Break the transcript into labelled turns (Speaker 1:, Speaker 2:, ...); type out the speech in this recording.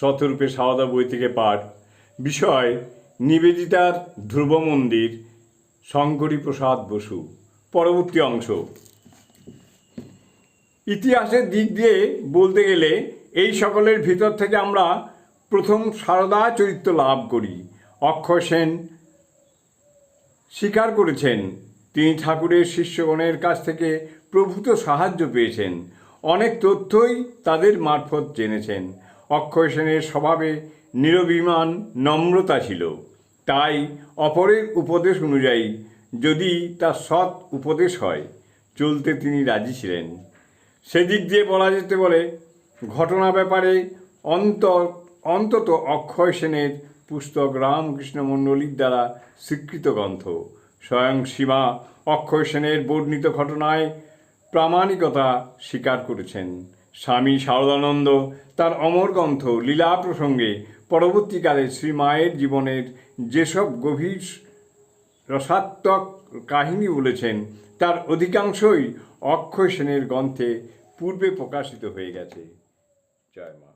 Speaker 1: শতরূপে সাওদা বই থেকে পাঠ। বিষয়, নিবেদিতার ধ্রুব মন্দির শঙ্করী প্রসাদ বসু। পরবর্তী অংশ। ইতিহাসের দিক দিয়ে বলতে গেলে, এই সকলের ভিতর থেকে আমরা প্রথম সারদা চরিত্র লাভ করি। অক্ষয় সেন স্বীকার করেছেন, তিনি ঠাকুরের শিষ্যগণের কাছ থেকে প্রভূত সাহায্য পেয়েছেন। অনেক তথ্যই তাদের মারফত জেনেছেন। অক্ষয় সেনের স্বভাবে নিরভিমান নম্রতা ছিল। তাই অপরের উপদেশ অনুযায়ী যদি তার সৎ উপদেশ হয়, চলতে তিনি রাজি ছিলেন। সেদিক দিয়ে বলা যেতে বলে ঘটনা ব্যাপারে অন্তর, অন্তত অক্ষয় সেনের পুস্তক রামকৃষ্ণ মণ্ডলীর দ্বারা স্বীকৃত গ্রন্থ। স্বয়ং সীমা অক্ষয় সেনের বর্ণিত ঘটনায় প্রামাণিকতা স্বীকার করেছেন। স্বামী শারদানন্দ তার অমর গ্রন্থ লীলা প্রসঙ্গে পরবর্তীকালে শ্রীমায়ের জীবনের যেসব গভীর রসাত্মক কাহিনী বলেছেন, তার অধিকাংশই অক্ষয় সেনের গ্রন্থে পূর্বে প্রকাশিত হয়ে গেছে। জয় মা।